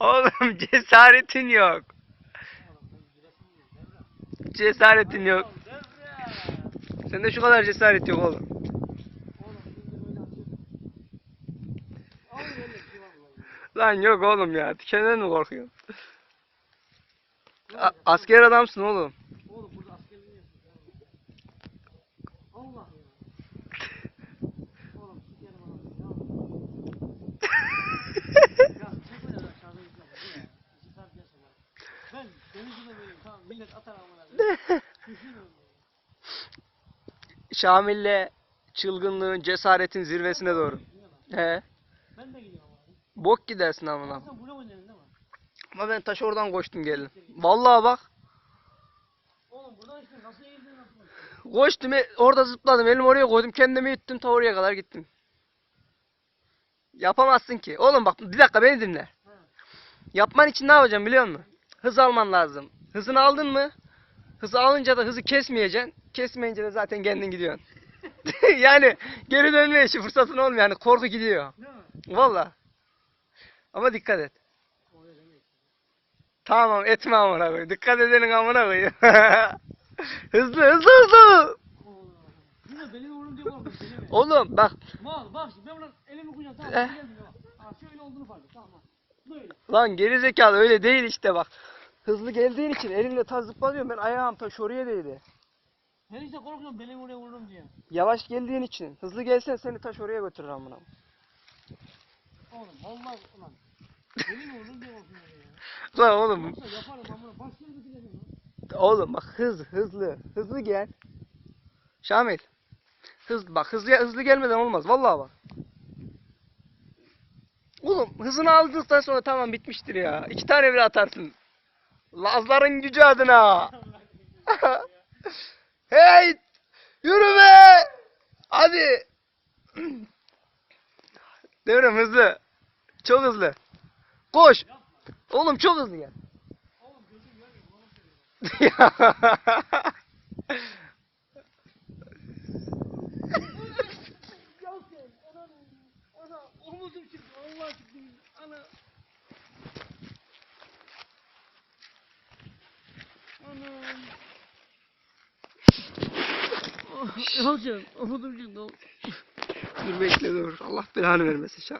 Oğlum cesaretin yok. Cesaretin yok. Sende şu kadar cesaret yok oğlum. Lan yok oğlum ya. Dikenden mi korkuyorsun? A- asker adamsın oğlum. Oğlum burada askerliğini yapıyorsun. Allah ya. Oğlum sikerim anasını ya. Ya çek öyle aşağıda izle. Bu ya. İki saat yaşa lan. Ben denizime vereyim tamam millet atar amına. koyayım. Düşün onu. Şamil'le çılgınlığın, cesaretin zirvesine doğru. He. Ben de gidiyorum abi. Bok gidersin amına. Sen buraya oynadın değil mi? Ama ben taş oradan koştum geldim. Vallahi bak. Oğlum buradan işte nasıl eğildin nasıl? Koştum e- orada zıpladım. Elimi oraya koydum. Kendimi ittim ta oraya kadar gittim. Yapamazsın ki. Oğlum bak bir dakika beni dinle. Yapman için ne yapacaksın biliyor musun? Hız alman lazım. Hızını aldın mı? Hızı alınca da hızı kesmeyeceksin. Kesmeyince de zaten kendin gidiyorsun. yani geri dönmeye hiç fırsatın olmuyor. Yani korku gidiyor. Valla. Ama dikkat et. Tamam etme amına koyayım. Dikkat edenin amına koyayım. hızlı hızlı hızlı. Oğlum. Benim diye bak Mal bak ben buradan elimi koyacağım tamam Eh. şöyle olduğunu fark et tamam. Böyle. lan geri zekalı öyle değil işte bak. Hızlı geldiğin için elinle ta zıplanıyorum ben ayağım ta şuraya değdi. Ben işte korkuyorum benim oraya vururum diye. Yavaş geldiğin için. Hızlı gelsen seni taş oraya götürür amına. Oğlum vallahi ulan. Benim oğlum diye korkuyorum ya. Lan oğlum Yoksa yaparım amına başka yere lan. oğlum bak hız hızlı hızlı gel. Şamil. Hız bak hızlı hızlı gelmeden olmaz vallahi bak. Oğlum hızını aldıktan sonra tamam bitmiştir ya. İki tane bile atarsın. Lazların gücü adına. hey! Yürü be! Hadi! Devrim hızlı. Çok hızlı. Koş. Oğlum çok hızlı gel. Omuzum çıktı Allah çıktı ana. Hocam omuzum çıktı. dur bekle dur. Allah belanı vermesin. Şa-